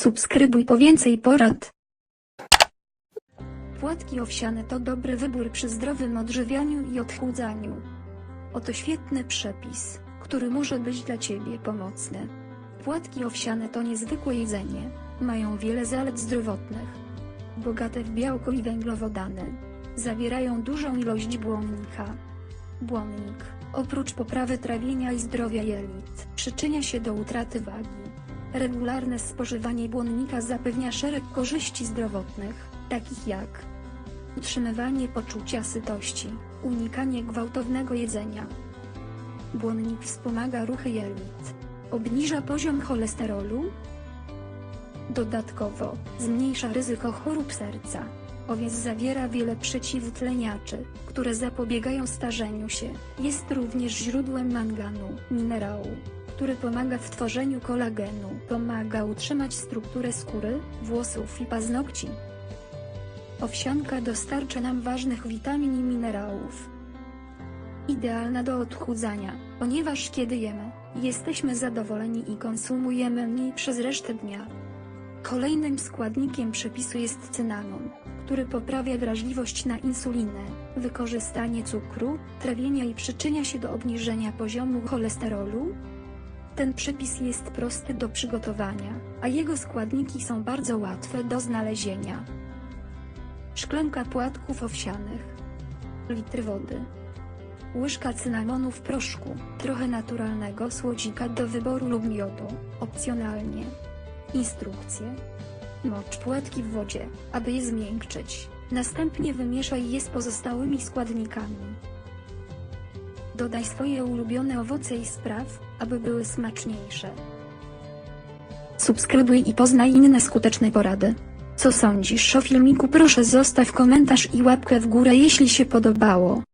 Subskrybuj po więcej porad. Płatki owsiane to dobry wybór przy zdrowym odżywianiu i odchudzaniu. Oto świetny przepis, który może być dla Ciebie pomocny. Płatki owsiane to niezwykłe jedzenie, mają wiele zalet zdrowotnych. Bogate w białko i węglowodany. Zawierają dużą ilość błonnika. Błonnik, oprócz poprawy trawienia i zdrowia jelit, przyczynia się do utraty wagi. Regularne spożywanie błonnika zapewnia szereg korzyści zdrowotnych, takich jak utrzymywanie poczucia sytości, unikanie gwałtownego jedzenia. Błonnik wspomaga ruchy jelit, obniża poziom cholesterolu. Dodatkowo, zmniejsza ryzyko chorób serca. Owiec zawiera wiele przeciwutleniaczy, które zapobiegają starzeniu się. Jest również źródłem manganu, minerału, który pomaga w tworzeniu kolagenu, pomaga utrzymać strukturę skóry, włosów i paznokci. Owsianka dostarcza nam ważnych witamin i minerałów. Idealna do odchudzania, ponieważ kiedy jemy, jesteśmy zadowoleni i konsumujemy mniej przez resztę dnia. Kolejnym składnikiem przepisu jest cynamon, który poprawia wrażliwość na insulinę, wykorzystanie cukru, trawienia i przyczynia się do obniżenia poziomu cholesterolu. Ten przepis jest prosty do przygotowania, a jego składniki są bardzo łatwe do znalezienia. Szklanka płatków owsianych, litr wody, łyżka cynamonu w proszku, trochę naturalnego słodzika do wyboru lub miodu, opcjonalnie. Instrukcje. Mocz płatki w wodzie, aby je zmiękczyć. Następnie wymieszaj je z pozostałymi składnikami. Dodaj swoje ulubione owoce i spraw, aby były smaczniejsze. Subskrybuj i poznaj inne skuteczne porady. Co sądzisz o filmiku proszę zostaw komentarz i łapkę w górę jeśli się podobało.